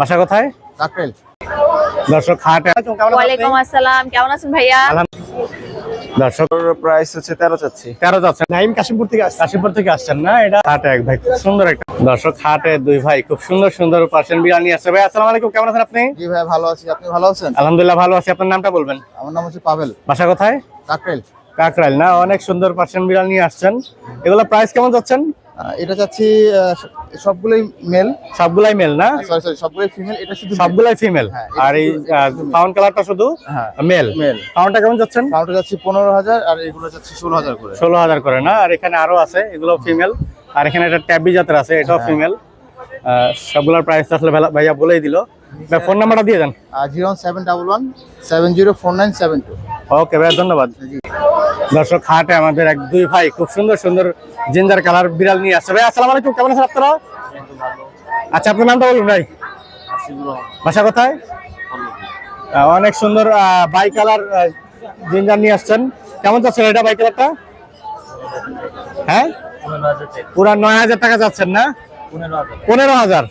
বাসা কোথায়? কাকরেল দর্শক হাট ওয়ালাইকুম আসসালাম কেমন আছেন ভাইয়া? দর্শক প্রাইস হচ্ছে তেরো চাচ্ছি। তেরো যাচ্ছেন নাইম কাশিমপুর থেকে আসছে। কাশীপুর থেকে আসছেন না? এটা হাটে এক ভাই খুব সুন্দর একটা। দর্শক হাটে দুই ভাই খুব সুন্দর সুন্দর পার্সেন্ট বিরিয়ানি আসছে ভাই আসসালামু আলাইকুম কেমন আছেন আপনি? জি ভাই ভালো আছি। আপনি ভালো আছেন? আলহামদুলিল্লাহ ভালো আছি। আপনার নামটা বলবেন? আমার নাম হচ্ছে পাভেল। বাসা কোথায়? কাকরেল কাকরাইল না? অনেক সুন্দর পার্সেন্ট বিরিয়ানি আসছেন। এগুলো প্রাইস কেমন যাচ্ছেন? এটা চাচ্ছি সবগুলোই মেল সবগুলাই মেল না? সরি সরি সবগুলোই ফিমেল এটা শুধু সবগুলাই ফিমেল হ্যাঁ, আর এই ফাউন্ড কালারটা শুধু হ্যাঁ। মেল মেল পাউন্ডটা কেমন যাচ্ছেন কাউন্টার যাচ্ছি পনেরো হাজার আর এগুলো যাচ্ছি ষোলো হাজার করে। ষোলো হাজার করে না? আর এখানে আরও আছে এগুলো ফিমেল আর এখানে একটা ট্যাবি জাতের আছে এটাও। ফিমেল সবগুলোর প্রাইস আসলে ভাইয়া- বলেই দিল। ফোন নাম্বারটা দিয়ে দেন। Zero seven double one seven zero four nine seven two. Okay ভাইয়া ধন্যবাদ। দর্শক, হাটে আমাদের এক দুই ভাই খুব সুন্দর সুন্দর জিঞ্জার কালার বিড়াল নিয়ে আসছে। ভাই, আসসালামু আলাইকুম, কেমন আছেন আপনারা? আচ্ছা আপনার নামটা বলুন ভাই। বাসা কোথায়? অনেক সুন্দর বাই কালার জিঞ্জার নিয়ে আসছেন। কেমন যাচ্ছে এটা বাই কালারটা? হ্যাঁ? পুরা নয় হাজার টাকা যাচ্ছেন না? পনেরো হাজার।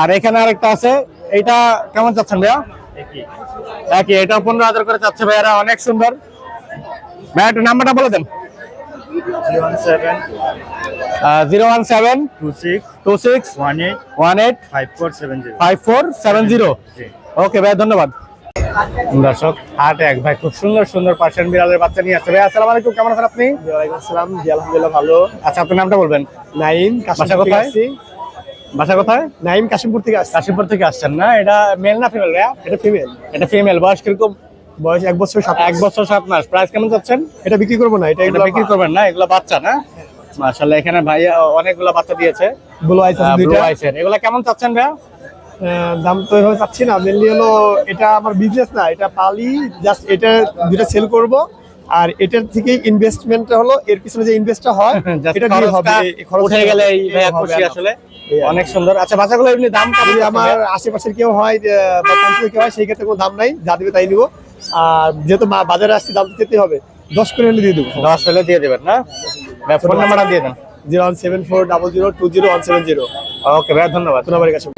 আর এখানে আরেকটা আছে, এইটা কেমন চাচ্ছেন ভাইয়া? একই। এটা পনেরো হাজার করে চাচ্ছে ভাইয়ারা, অনেক সুন্দর। একটু নাম্বারটা বলে দেন। Zero one seven two six two six one eight one eight five four seven zero. Five four seven zero. Okay ভাই ধন্যবাদ। দর্শক হাট এক ভাই খুব সুন্দর সুন্দর পার্সিয়ান বিড়ালের বাচ্চা নিয়ে আসছে। ভাই আসসালামু আলাইকুম কেমন আছেন আপনি? ওয়ালাইকুম আসসালাম জি আলহামদুলিল্লাহ ভালো। আচ্ছা আপনার নামটা বলবেন? নাইম বাসা কাশিমপুর থেকে কোথায়? বাসা কোথায়? নাইম কাশিমপুর থেকে আসছে। কাশীপুর থেকে আসছেন না? এটা মেল না ফিমেল ভাইয়া? এটা ফিমেল এটা ফিমেল বয়স কীরকম? বয়স এক বছর সাত এক বছর সাত মাস প্রাইস কেমন যাচ্ছেন এটা বিক্রি করব না এটা বিক্রি করবেন না এগুলো বাচ্চা না মাশাআল্লাহ এখানে ভাইয়া অনেকগুলো বাচ্চা দিয়েছে ব্লু আইস আছে দুইটা এগুলো কেমন চাচ্ছেন ভাইয়া দাম তো এভাবে চাচ্ছি না মেনলি হলো এটা আমার বিজনেস না এটা পালি জাস্ট এটা দুইটা সেল করব আর এটার থেকে ইনভেস্টমেন্টটা হলো এর পিছনে যে ইনভেস্টটা হয় এটা দিয়ে হবে উঠে গেলে ভাইয়া খুশি আসলে। অনেক সুন্দর আচ্ছা বাচ্চাগুলো এমনি দাম যদি আমার? আশেপাশের কেউ হয় বা কেউ হয় সেই ক্ষেত্রে কোনো দাম নাই যা দিবে তাই নিবো আর যেহেতু মা- বাজারে আসছি দাম তো যেতে হবে। দশ করে হলে দিয়ে দেবো। দশ হলে দিয়ে দেবেন না? ফোন নাম্বারটা দিয়ে দেন। Zero one seven four double zero two zero one seven zero. Okay ভাইয়া ধন্যবাদ। তোমার কাছে।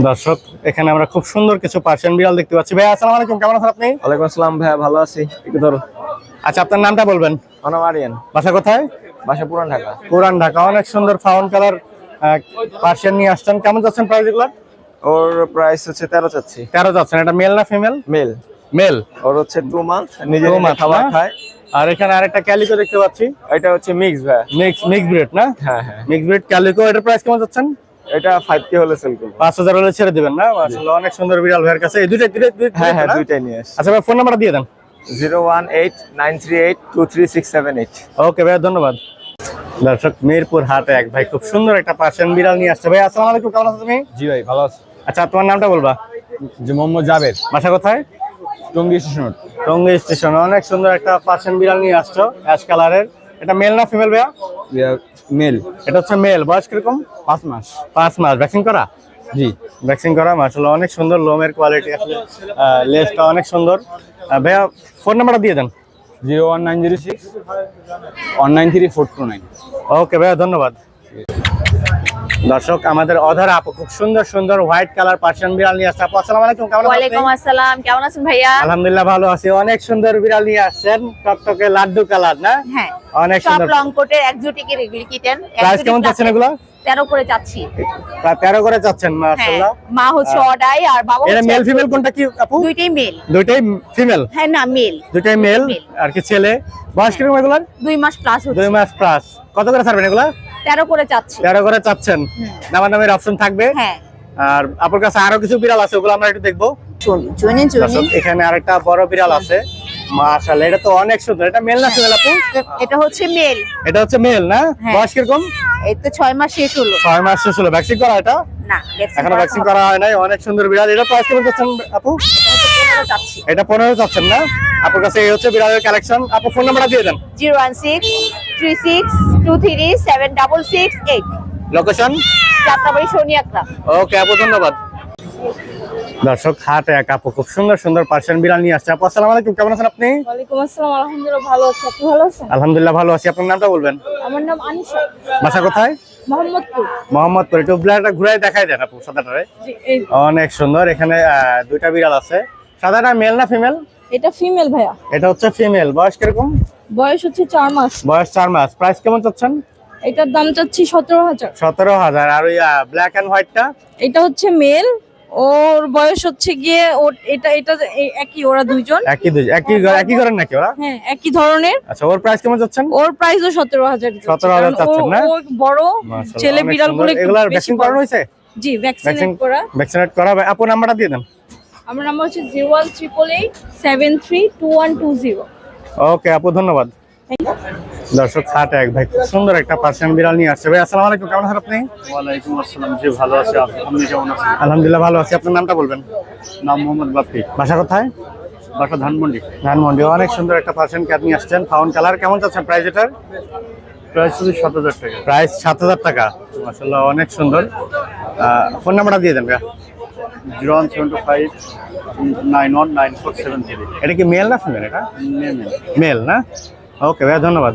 দর্শক এখানে আমরা খুব সুন্দর কিছু পার্সিয়ান বিড়াল দেখতে পাচ্ছি। ভাইয়া আসসালামু আলাইকুম। কেমন আছেন আপনি? ওয়ালাইকুম আসসালাম ভাইয়া ভালো আছি। একটু ধরো। আচ্ছা আপনার নামটা বলবেন? আমার আরিয়ান বাসা কোথায়? বাসা পুরান ঢাকা। পুরান ঢাকা। অনেক সুন্দর ফাউন কালার পার্সিয়ান নিয়ে আসছেন। কেমন যাচ্ছেন প্রাইস এগুলো ওর প্রাইস হচ্ছে তেরো চাচ্ছি। তেরো যাচ্ছেন। এটা মেল না ফিমেল মেল মেল ওর হচ্ছে টু মান্থ নিজে খাবার খায়। আর এখানে আরেকটা ক্যালিকো দেখতে পাচ্ছি। এটা হচ্ছে মিক্স ভাইয়া মিক্স মিক্স ব্রিড না? হ্যাঁ হ্যাঁ। মিক্স ব্রিড ক্যালিকো এটার প্রাইস কেমন যাচ্ছেন? এটা ফাইভ কে হলে সেল করব। পাঁচ হাজার হলে ছেড়ে দিবেন না? আসলে অনেক সুন্দর বিড়াল ভাইয়ের কাছে। এই দুইটা হ্যাঁ হ্যাঁ? দুইটাই নিয়ে আসি আচ্ছা ভাই ফোন নাম্বারটা দিয়ে দেন। Zero one eight nine three eight two three six seven eight okay ভাই ধন্যবাদ। দর্শক মিরপুর হাটে এক ভাই খুব সুন্দর একটা পার্সিয়ান বিড়াল নিয়ে আসছে। ভাই আসসালামু আলাইকুম কেমন আছো তুমি? জি ভাই ভালো আছে। আচ্ছা তোমার নামটা বলবা? যে মোহাম্মদ জাবেদ। বাসা কোথায়? টঙ্গী স্টেশন টঙ্গী স্টেশন অনেক সুন্দর একটা পার্সিয়ান বিড়াল নিয়ে আসছো অ্যাশ কালারের। এটা মেল না ফিমেল ভাইয়া? মেল। এটা হচ্ছে মেল। বয়স কীরকম? পাঁচ মাস। পাঁচ মাস। ভ্যাকসিন করা? জি। ভ্যাকসিন করা মাসাল্লাহ অনেক সুন্দর লোমের কোয়ালিটি আসলে। আহ, লেজটা অনেক সুন্দর। ভাইয়া ফোন নাম্বারটা দিয়ে দেন। Zero one nine zero six one nine three four two nine. Okay ভাইয়া ধন্যবাদ। দর্শক আমাদের অধার আপু খুব সুন্দর সুন্দর হোয়াইট কালার পার্সিয়ান বিড়াল নিয়ে আসছে। আপু আসসালামু আলাইকুম কেমন আছেন ওয়ালাইকুম আপনি? আসসালাম কেমন আছেন ভাইয়া? আলহামদুলিল্লাহ ভালো আছি। অনেক সুন্দর বিড়াল নিয়ে আসছেন টকটকে লাড্ডু কালার না? হ্যাঁ অনেক সুন্দর। সব লং কোটের এক্সোটিকের এগুলি কিটেন প্রাইস কেমন যাচ্ছেন এগুলো? তেরো করে যাচ্ছি। প্রায় তেরো করে যাচ্ছেন হ্যাঁ মাশাআল্লাহ। মা হচ্ছে অডাই আর বাবা এটা মেল ফিমেল কোনটা কি আপু? দুইটাই মেল দুইটাই ফিমেল হ্যাঁ না মেল দুইটাই মেল আর কি ছেলে? বয়স কীরকম এগুলার? দুই মাস প্লাস দুই হচ্ছে মাস প্লাস কত করে ছাড়বেন এগুলা? তেরো করে যাচ্ছি তেরো করে চাচ্ছেন? হুম। নামার অপশন থাকবে? হ্যাঁ। আর আপনার কাছে আরও কিছু বিড়াল আছে ওগুলো আমরা একটু দেখব। এখানে আরেকটা বড় বিড়াল আছে। মাশাআল্লাহ এটা তো অনেক সুন্দর। এটা মেল না ফিমেল আপু? এটা হচ্ছে মেল। এটা হচ্ছে মেল না? হ্যাঁ। বয়স কীরকম? এই তো ছয় মাস শেষ হলো। ছয় মাস শেষ হলো। ভ্যাকসিন করা এটা? না এখনও ভ্যাকসিন করা হয় নাই। অনেক সুন্দর বিড়াল। এটা প্রাইস কেমন যাচ্ছেন আপু? এটা হচ্ছে পনেরো যাচ্ছি এটা পনেরো চাচ্ছেন না? আপুর কাছে এই হচ্ছে বিড়ালের কালেকশন আপু ফোন নাম্বারটা দিয়ে দেন। Zero one six three six two three seven double six eight location Jatrabari শনি ওকে আপু ধন্যবাদ। দর্শক হাটে এক আপু খুব সুন্দর সুন্দর পার্সিয়ান বিড়াল নিয়ে আসছে। আপু আসসালামু আলাইকুম কেমন আছেন আপনি? ওয়ালাইকুম আসসালাম আলহামদুলিল্লাহ ভালো আছি। আপনি ভালো আছেন? আলহামদুলিল্লাহ ভালো আছি। আপনার নামটা বলবেন? আমার নাম আনিশা। বাসা কোথায়? মোহাম্মদপুর। মোহাম্মদপুর। একটু বিড়ালটা ঘুরাই দেখাই দেন আপু সাদাটারে। অনেক সুন্দর এখানে আহ, দুইটা বিড়াল আছে। সাদাটা মেল না ফিমেল এটা ফিমেল ভাইয়া। এটা হচ্ছে ফিমেল বয়স কীরকম? বয়স হচ্ছে 4 মাস। বয়স 4 মাস। প্রাইস কেমন চাচ্ছেন? এটার দাম চাচ্ছি 17000 17000 আর ওই ব্ল্যাক এন্ড হোয়াইটটা এটা হচ্ছে মেল ওর বয়স হচ্ছে গিয়ে ওর এটা এটা একই ওরা দুইজন। একই দুই একই একই ধরনের নাকি ওরা? হ্যাঁ একই ধরনের। আচ্ছা ওর প্রাইস কেমন যাচ্ছেন ওর প্রাইসও 17000 17000 চাচ্ছেন না? ও বড় ছেলে বিড়াল বিড়ালগুলো এগুলার ভ্যাকসিন করানো হয়েছে? জি ভ্যাকসিনেট করা। ভ্যাকসিনেট করা আপনার নাম্বারটা দিয়ে দেন। আমার নাম্বার হচ্ছে 01388732120 ওকে আপু ধন্যবাদ। দর্শক খাট এক ভাই খুব সুন্দর একটা পার্সিয়ান বিড়াল নিয়ে আসছে। ভাই আসসালামু আলাইকুম কেমন আছেন আপনি? ওয়ালাইকুম আসসালাম জি ভালো আছি। আপনি কেমন আছেন? আলহামদুলিল্লাহ ভালো আছি। আপনার নামটা বলবেন? নাম মোহাম্মদ বাপ্পি বাসা কোথায়? বাসা ধানমন্ডি। ধানমন্ডি। অনেক সুন্দর একটা পার্সিয়ান ক্যাট নিয়ে আসছেন। ফাউন কালার কেমন চাচ্ছেন প্রাইস এটার? প্রাইস শুধু সাত হাজার টাকা। প্রাইস সাত হাজার টাকা। মাসাল্লাহ অনেক সুন্দর। ফোন নাম্বারটা দিয়ে দেন ভাইয়া। Zero one seven two five nine one nine four seven three এটা কি মেল না ফিমেল এটা? মেল না? ওকে ভাইয়া ধন্যবাদ।